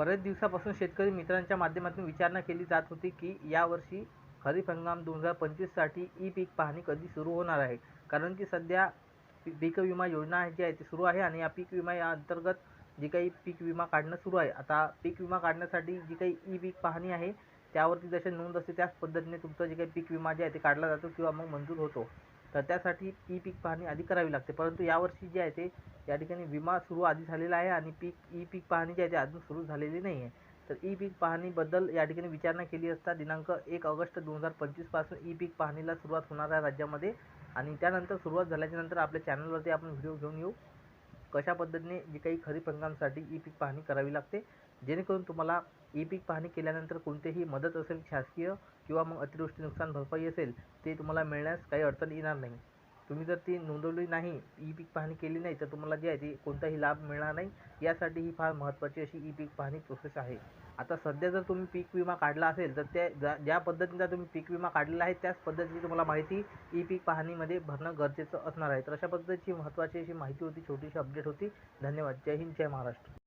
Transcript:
बरेच दिवसापासून शेतकरी मित्रांच्या माध्यमातून विचारणा केली जात होती की यावर्षी खरीप हंगाम दोन हजार पंचवीससाठी ई पीक पाहणी कधी सुरू होणार आहे? कारण की सध्या पी पीक विमा योजना जी आहे ती सुरू आहे आणि या पीक विमा या अंतर्गत जे काही पीक विमा काढणं सुरू आहे. आता पीक विमा काढण्यासाठी जी काही ई पीक पाहणी आहे त्यावरती जसे नोंद असते त्याच पद्धतीने तुमचं जे काही पीक विमा जे आहे ते काढला जातो किंवा मग मंजूर होतो. तर त्यासाठी ई पीक पाहणी आधी करावी लागते. परंतु यावर्षी जे आहे ते या ठिकाणी विमा सुरू आधी झालेला आहे आणि पीक ई पीक पाहणी जे आहे ते अजून सुरू झालेली नाही आहे तर ई पीक पाहणीबद्दल या ठिकाणी विचारणा केली असता दिनांक एक ऑगस्ट दोन हजार पंचवीसपासून ई पीक पाहणीला सुरुवात होणार आहे राज्यामध्ये. आणि त्यानंतर सुरुवात झाल्याच्यानंतर आपल्या चॅनलवरती आपण व्हिडिओ घेऊन येऊ. कशा पद्धतीने जी काही खरीप हंगामासाठी ई पीक पाहणी करावी लागते? जेणेकरून तुम्हाला ई पीक पाहणी केल्यानंतर कोणतेही मदत असेल शासकीय किंवा मग अतिवृष्टी नुकसान भरपाई असेल ते तुम्हाला मिळण्यास काही अडचण येणार नाही. तुम्ही जर ती नोंदवली नाही ई पीक पाहणी केली नाही तर तुम्हाला जी आहे ती कोणताही लाभ मिळणार नाही. यासाठी ही फार महत्त्वाची अशी ई पीक पाहणी प्रोसेस आहे. आता सध्या जर तुम्ही पीक विमा काढला असेल तर त्या ज्या ज्या पद्धतीचा तुम्ही पीक विमा काढलेला आहे त्याच पद्धतीची तुम्हाला माहिती ई पीक पाहणीमध्ये भरणं गरजेचं असणार आहे. तर अशा पद्धतीची महत्त्वाची अशी माहिती होती छोटीशी अपडेट होती. धन्यवाद. जय हिंद जय महाराष्ट्र.